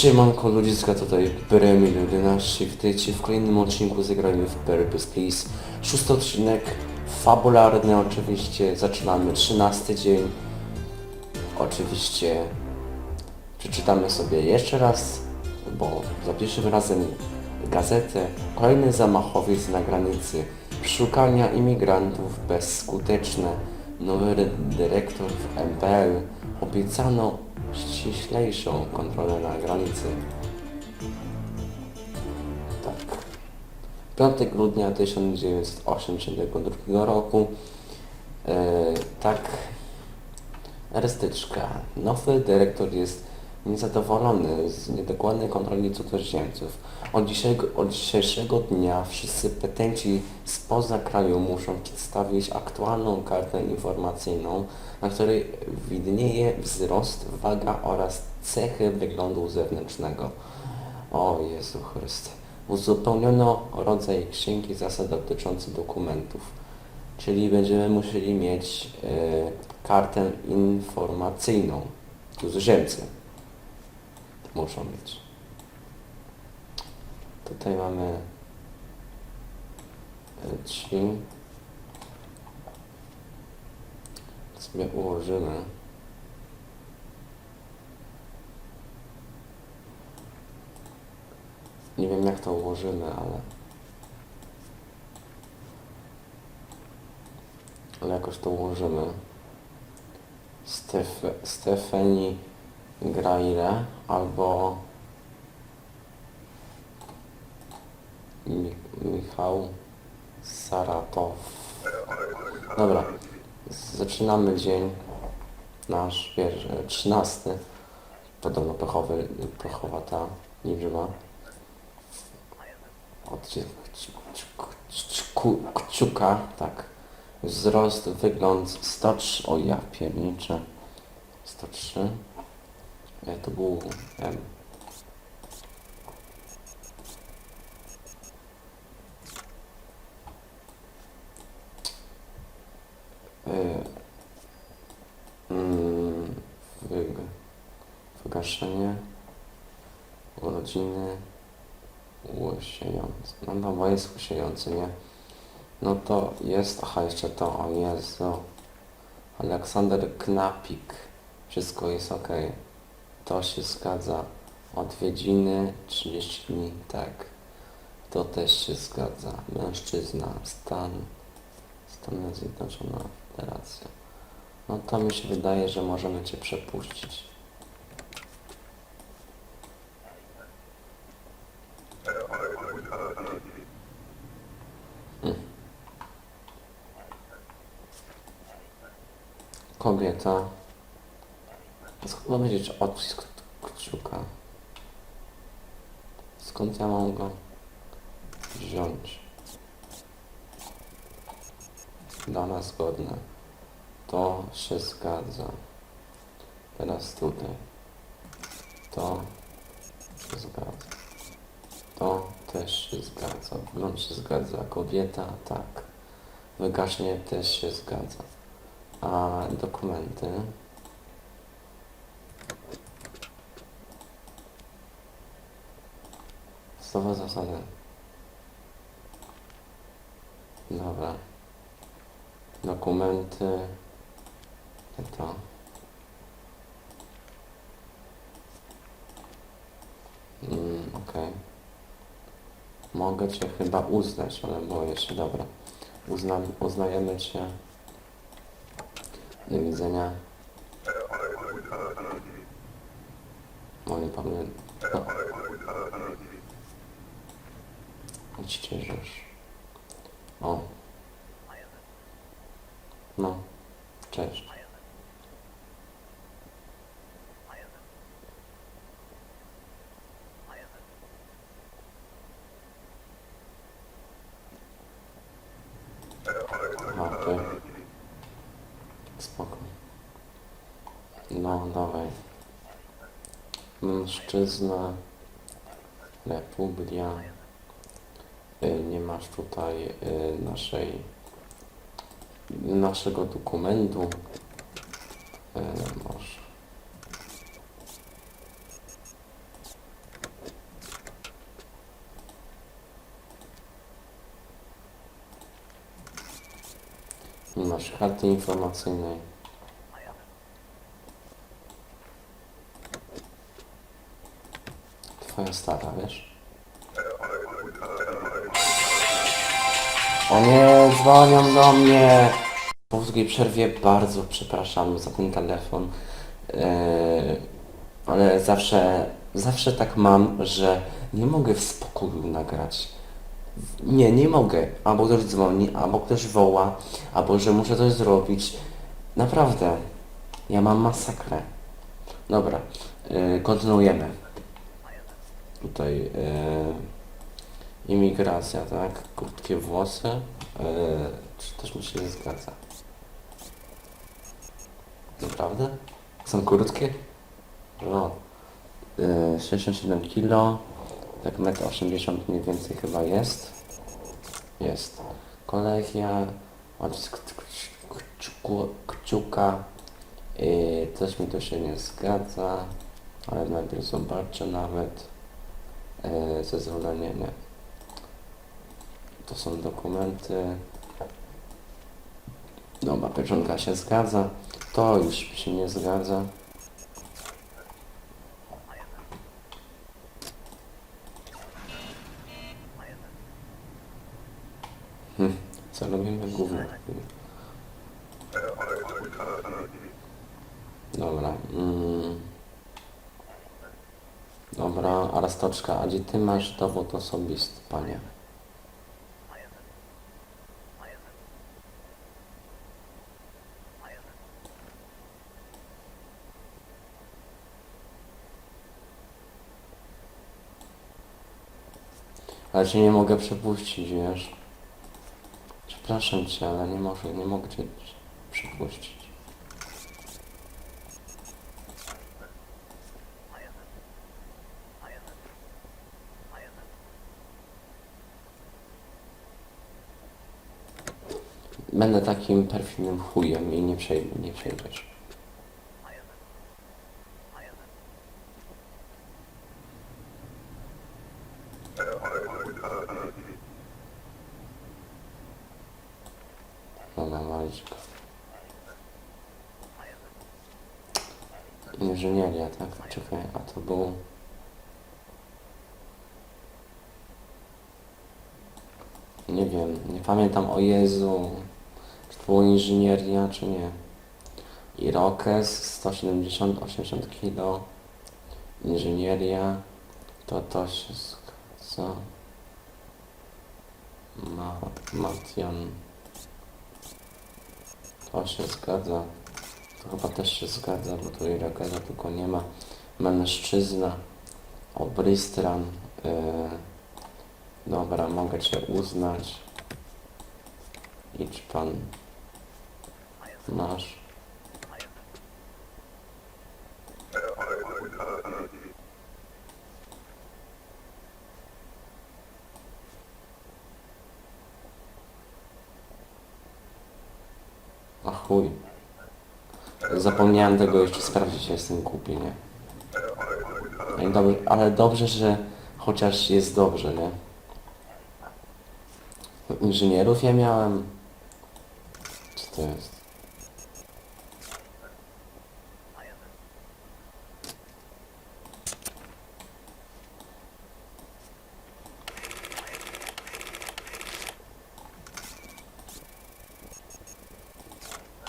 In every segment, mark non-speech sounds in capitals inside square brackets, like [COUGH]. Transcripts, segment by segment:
Siemanko ludziska, tutaj Bremil 11. Witajcie w kolejnym odcinku Zagrajmy w Purpose Please. Szósty odcinek, fabularny oczywiście. Zaczynamy 13 dzień. Oczywiście przeczytamy sobie jeszcze raz, bo za pierwszym razem gazetę. Kolejny zamachowiec na granicy. Szukania imigrantów bezskuteczne. Nowy dyrektor w MPL. Obiecano ściślejszą kontrolę na granicy. Tak. 5 grudnia 1982 roku. E, tak. Rystyczka. Nowy dyrektor jest niezadowolony z niedokładnej kontroli cudzoziemców. Od dzisiejszego, od dzisiejszego dnia wszyscy petenci spoza kraju muszą przedstawić aktualną kartę informacyjną, na której widnieje wzrost, waga oraz cechy wyglądu zewnętrznego. O Jezu Chryste. Uzupełniono rodzaj księgi zasad dotyczący dokumentów. Czyli będziemy musieli mieć e, kartę informacyjną. Cudzoziemcy muszą mieć. Tutaj mamy e, ci. Sobie ułożymy. Nie wiem jak to ułożymy, ale ale jakoś to ułożymy. Stef Stefani Graire albo Mi Michał Saratow. Dobra, zaczynamy dzień nasz pierwszy, 13. Podobno pechowy, pechowa ta liczba. Od kciuka, tak. Wzrost, wygląd 103, o ja pierniczę. 103. To był M. E, mm, wyg, wygaszenie urodziny łysiejący. No dobra, jest łysiejący, nie? No to jest, aha, jeszcze to, o Jezu. Aleksander Knapik. Wszystko jest ok. To się zgadza. Odwiedziny 30 dni, tak. To też się zgadza. Mężczyzna, stan, Stany Zjednoczona Federacja. No to mi się wydaje, że możemy Cię przepuścić. Kobieta. Skąd mam wiedzieć odcisk kciuka? Skąd ja mam go wziąć? Dana zgodne. To się zgadza. Teraz tutaj. To się zgadza. To też się zgadza. Wgląd się zgadza. Kobieta, tak. Wygaśnie też się zgadza. A dokumenty. Słowa zasady. Dobra. Dokumenty. To. Mm, Okej. Mogę Cię chyba uznać, ale boję się. Dobra. Uznam, uznajemy Cię. Do widzenia. Nie pamiętam. No. Odścieżysz. O. No. Cześć. Spoko. No, dawaj. Mężczyzna. Republia. Y, nie masz tutaj y, naszej naszego dokumentu. Y, masz. Nie masz karty informacyjnej. Twoja stara, wiesz? O nie, dzwonią do mnie! Po długiej przerwie bardzo przepraszam za ten telefon. Eee, ale zawsze, zawsze tak mam, że nie mogę w spokoju nagrać. Nie, nie mogę. Albo ktoś dzwoni, albo ktoś woła, albo że muszę coś zrobić. Naprawdę. Ja mam masakrę. Dobra, yy, kontynuujemy. Tutaj yy, imigracja, tak? Krótkie włosy. Yy, czy też mi się zgadza? Naprawdę? Są krótkie? No. Yy, 67 kilo. Tak 1,80 m mniej więcej chyba jest. Jest. Kolegia. Odcisk kciuku- kciuka. Yy, coś mi tu się nie zgadza. Ale najpierw zobaczę nawet. Zezwolenie nie. To są dokumenty. Dobra, pieczątka się zgadza. To już się nie zgadza. Hm, co robimy? Gówno. Dobra. Mm. Dobra, a Rastoczka, a gdzie ty masz dowód osobisty, panie? Ale cię nie mogę przepuścić, wiesz? Przepraszam cię, ale nie mogę, nie mogę cię przepuścić. Będę takim perfidnym chujem i nie przejdę, nie przejdziesz. Dobra, walić go. Inżynieria, tak? Czekaj, a to był... Nie wiem, nie pamiętam, o Jezu. Czy to było inżynieria, czy nie? Irokes, 170, 80 kilo. Inżynieria, to to się zgadza. Ma, Matian. To się zgadza. Chyba też się zgadza, bo tu Irakeza tylko nie ma. Mężczyzna. Obrystran. Yy. Dobra, mogę Cię uznać. Idź Pan. Masz. A chuj. Zapomniałem tego jeszcze sprawdzić, ja jestem głupi, nie? No i dobrze, ale dobrze, że chociaż jest dobrze, nie? Inżynierów ja miałem. Co to jest?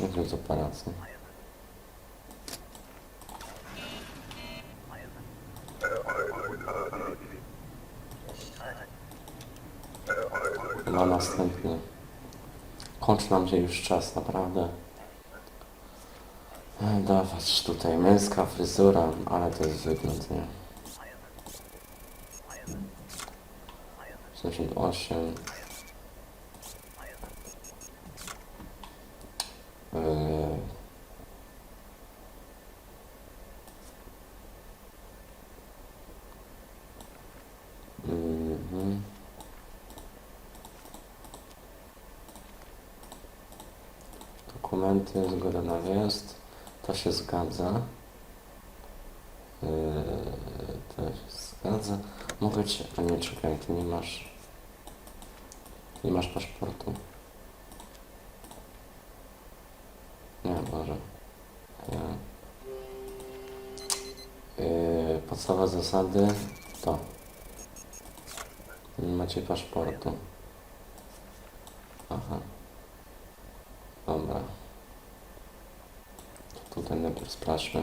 Jak to jest operacja? Chyba następny. Kończy nam się już czas, naprawdę. E, Dawać tutaj męska fryzura, ale to jest wygląd, nie? 88 Yy. Mhm. Dokumenty, zgoda na wjazd. To się zgadza. Yy, to się zgadza. Mogę cię... A nie, czekaj, ty nie masz... Nie masz paszportu. Nie, może. Nie. Yy, podstawowe zasady to. Nie macie paszportu. Aha. Dobra. To tutaj Yy,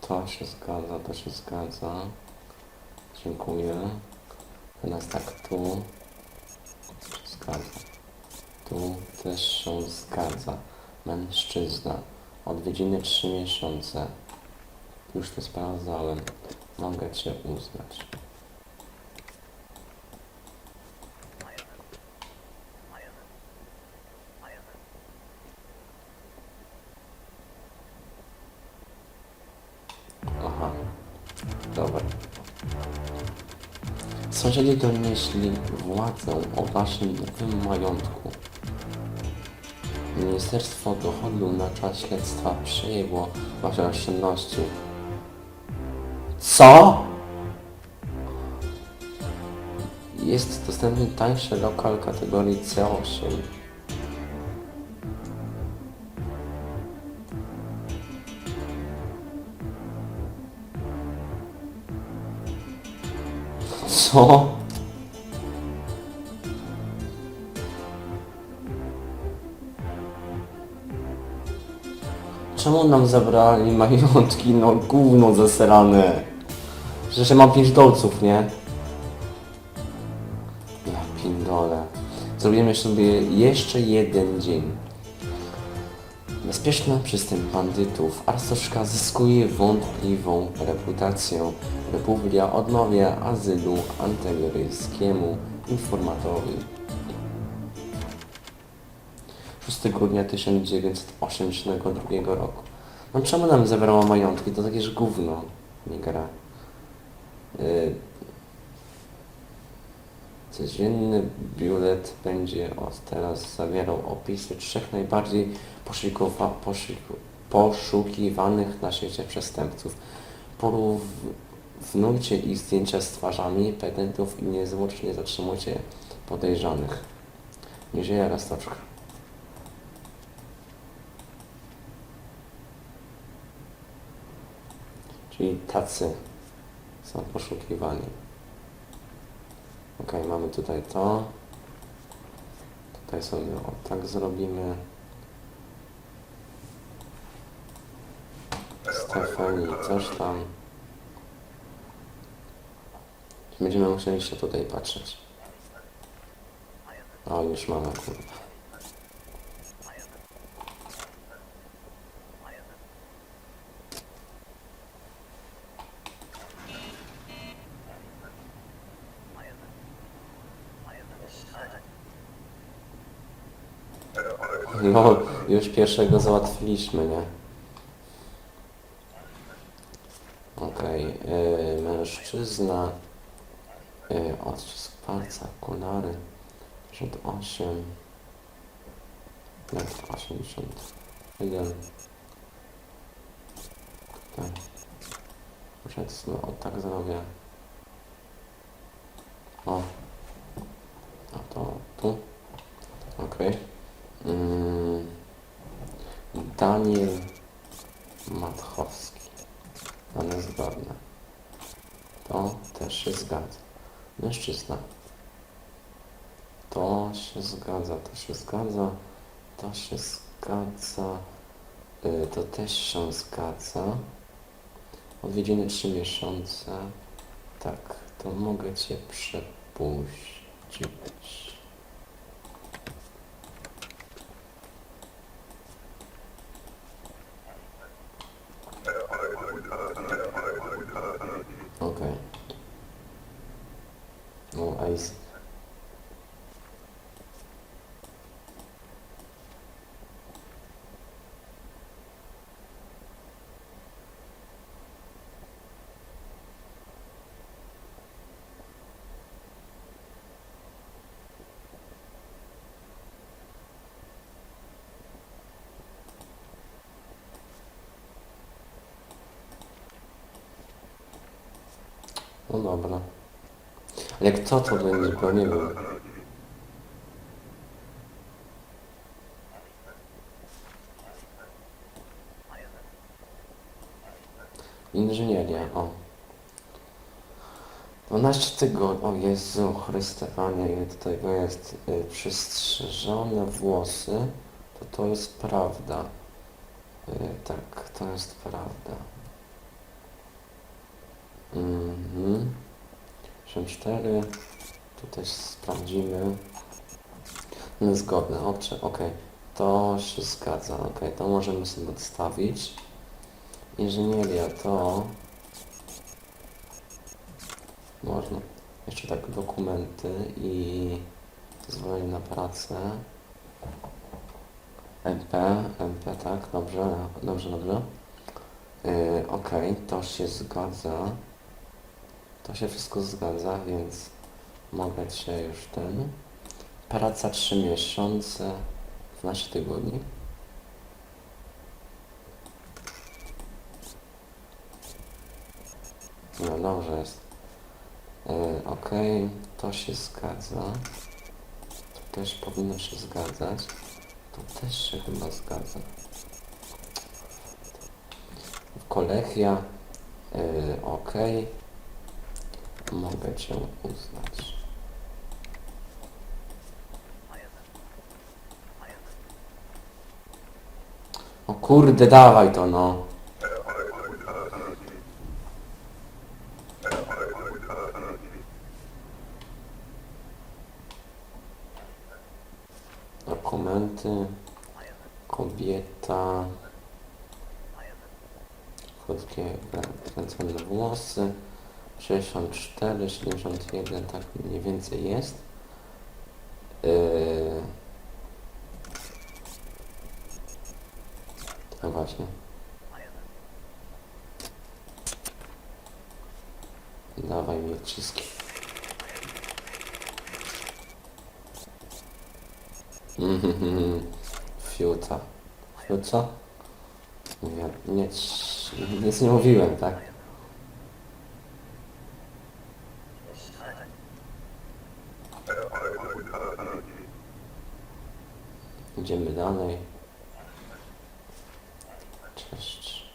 To się zgadza, to się zgadza. Dziękuję. Teraz tak, tu zgadza. Tu też się zgadza. Mężczyzna. Odwiedziny 3 miesiące. Już to sprawdzałem. Mogę Cię uznać. Sąsiedzi donieśli władzę o waszym nowym majątku. Ministerstwo Dochodu na czas śledztwa przejęło wasze oszczędności. Co? Jest dostępny tańszy lokal kategorii C8. Co? Czemu nam zabrali majątki? No gówno zaserane. Przecież ja mam 5 dolców, nie? Ja pindole. Zrobimy sobie jeszcze jeden dzień. Bezpieczny przystęp bandytów. Arstoszka zyskuje wątpliwą reputację. Republika odmawia azylu antyryjskiemu informatorowi. 6 grudnia 1982 roku. No czemu nam zabrało majątki? To takież gówno, nie gra. Yy, Codzienny biulet będzie od teraz zawierał opisy trzech najbardziej poszukiwa, poszukiwanych na świecie przestępców. Porównujcie ich zdjęcia z twarzami petentów i niezwłocznie zatrzymujcie podejrzanych. Nie żyje Rastoczka. Czyli tacy są poszukiwani. Ok, mamy tutaj to. Tutaj sobie o tak zrobimy. Stefani, coś tam. Będziemy musieli się tutaj patrzeć. O, już mamy, kurwa. No, już pierwszego załatwiliśmy, nie? Okej, yy, mężczyzna, yy, odcisk palca, okulary, rzut 8, metr 81, tutaj, powiedzmy, o tak zrobię, o, a to tu, okej. Mm, Daniel Matchowski. Dane zgodne. To też się zgadza. Mężczyzna. To się zgadza, to się zgadza, to się zgadza, y, to też się zgadza. Odwiedziny 3 miesiące. Tak, to mogę Cię przepuścić. dobra. Ale kto to będzie bronił? Inżynieria, o. 12 tygodni, o Jezu Chryste, Panie, ile tutaj jest y, przystrzyżone włosy, to to jest prawda. Y, tak, to jest prawda. Mhm. 64. Tu też sprawdzimy. Niezgodne oczy, ok. To się zgadza, ok. To możemy sobie odstawić. Inżynieria to... Można. Jeszcze tak dokumenty i zezwolenie na pracę. MP, MP, tak, dobrze, dobrze, dobrze. Yy, ok, to się zgadza. To się wszystko zgadza, więc mogę Cię już ten. Praca 3 miesiące, 12 tygodni. No dobrze jest. Yy, ok, to się zgadza. To też powinno się zgadzać. To też się chyba zgadza. Kolechia. Yy, ok. Mogę Cię uznać. O kurde, dawaj to no. Dokumenty. Kobieta. Krótkie, kręcone włosy. 64, 71, tak mniej więcej jest. Yy... No właśnie. Dawaj mi. Mhm, [LAUGHS] Fiuta. Fiuta? Nie, nie, nic nie mówiłem, tak? Idziemy dalej. Cześć.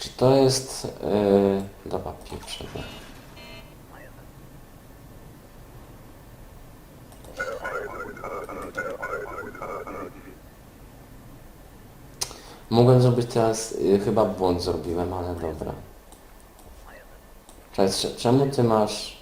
Czy to jest... Yy, dobra, pieprze. no. Mogłem zrobić teraz, y, chyba błąd zrobiłem, ale dobra. Cześć, cze- czemu ty masz...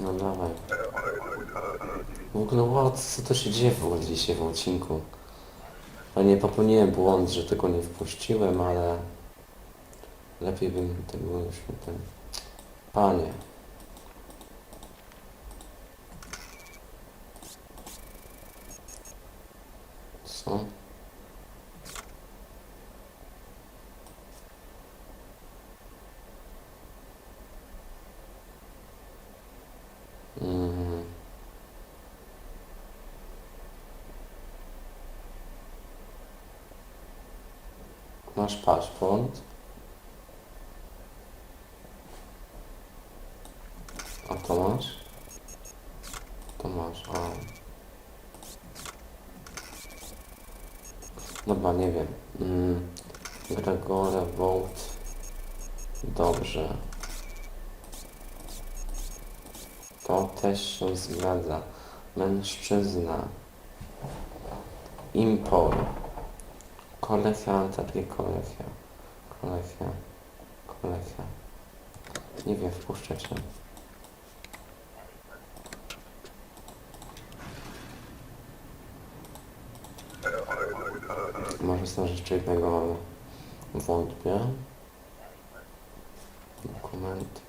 No dawaj. W ogóle what, co to się dzieje w ogóle dzisiaj w odcinku? No nie popełniłem błąd, że tego nie wpuściłem, ale lepiej bym tego już. Panie. Co? Mhm. Masz paszport. A to masz? To masz, a. Dobra, nie wiem. Mm. Gregore Wołt. Dobrze. To też się zgadza. Mężczyzna. Kolesia, mam zabij kolesia. Kolesia. Kolesia. Nie wiem, wpuszczę cię. Może są jeszcze jednego. Wątpię. Dokument.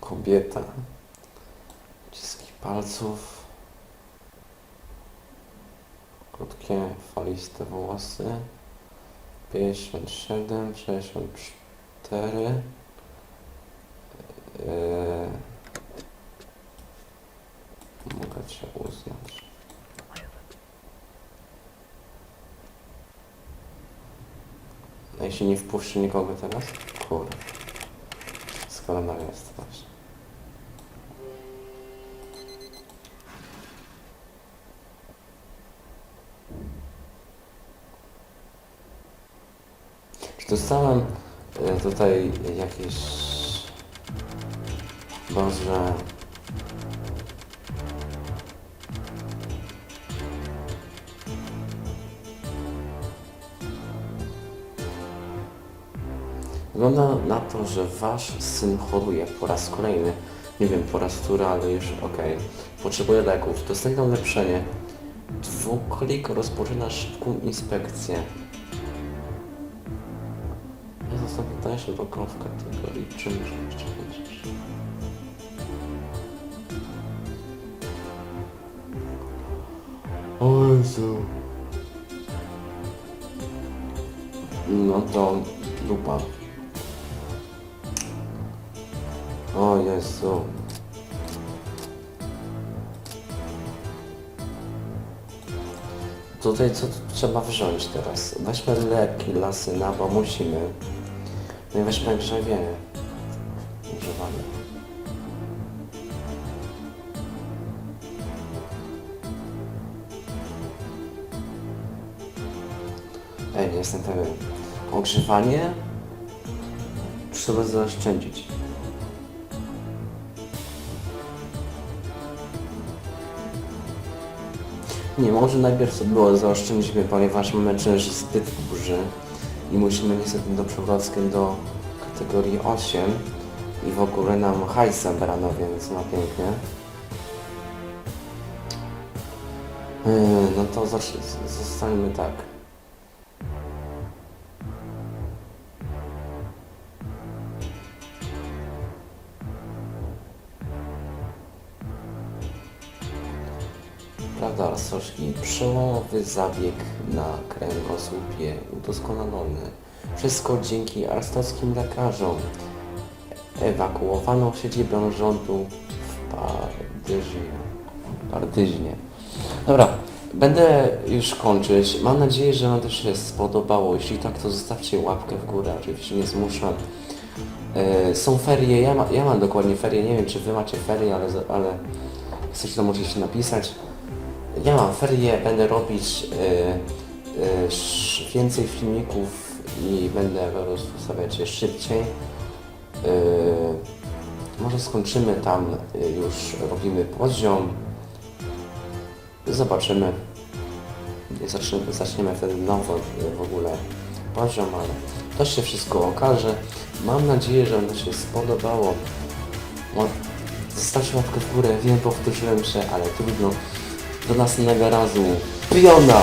Kobieta. Ciski palców. Krótkie, faliste włosy. 57, 64. Yy, mogę Cię uznać. A jeśli nie wpuszczę nikogo teraz? Kurde. Skoro na jest właśnie. Czy dostałem e, tutaj jakieś... Boże... Wygląda na to, że wasz syn choruje po raz kolejny. Nie wiem po raz który, ale już okej. Potrzebuje leków. Dostępne ulepszenie. Dwuklik rozpoczyna szybką inspekcję. Się tylko w kategorii czym jeszcze będziesz. O Jezu. No to dupa. O Jezu. Tutaj co tu trzeba wziąć teraz? Weźmy leki dla syna, bo musimy. I weźmy grzebienie. Używane. Ej, nie jestem pewien. Ogrzewanie? Trzeba zaoszczędzić. Nie, może najpierw było zaoszczędzimy, ponieważ mamy czynsz zbyt duży i musimy niestety do przewrotkiem do kategorii 8 i w ogóle nam hajs zabrano, więc no pięknie. Yy, no to zostańmy tak. Przełomowy zabieg na kręgosłupie udoskonalony. Wszystko dzięki arstowskim lekarzom. Ewakuowano siedzibę rządu w Pardyżnie. Pardyżnie. Dobra, będę już kończyć. Mam nadzieję, że Wam też się spodobało. Jeśli tak, to zostawcie łapkę w górę. Oczywiście nie zmuszam. E, są ferie, ja, ma, ja mam dokładnie ferie. Nie wiem, czy Wy macie ferie, ale, ale chcecie to możecie napisać. Ja mam ferie, będę robić e, e, więcej filmików i będę po prostu stawiać je szybciej. E, może skończymy tam, już robimy poziom. Zobaczymy. Zaczniemy, zaczniemy wtedy nowo w ogóle poziom, ale to się wszystko okaże. Mam nadzieję, że Wam się spodobało. Zostawcie łapkę w górę, wiem, powtórzyłem się, ale trudno. Do następnego razu. Piona!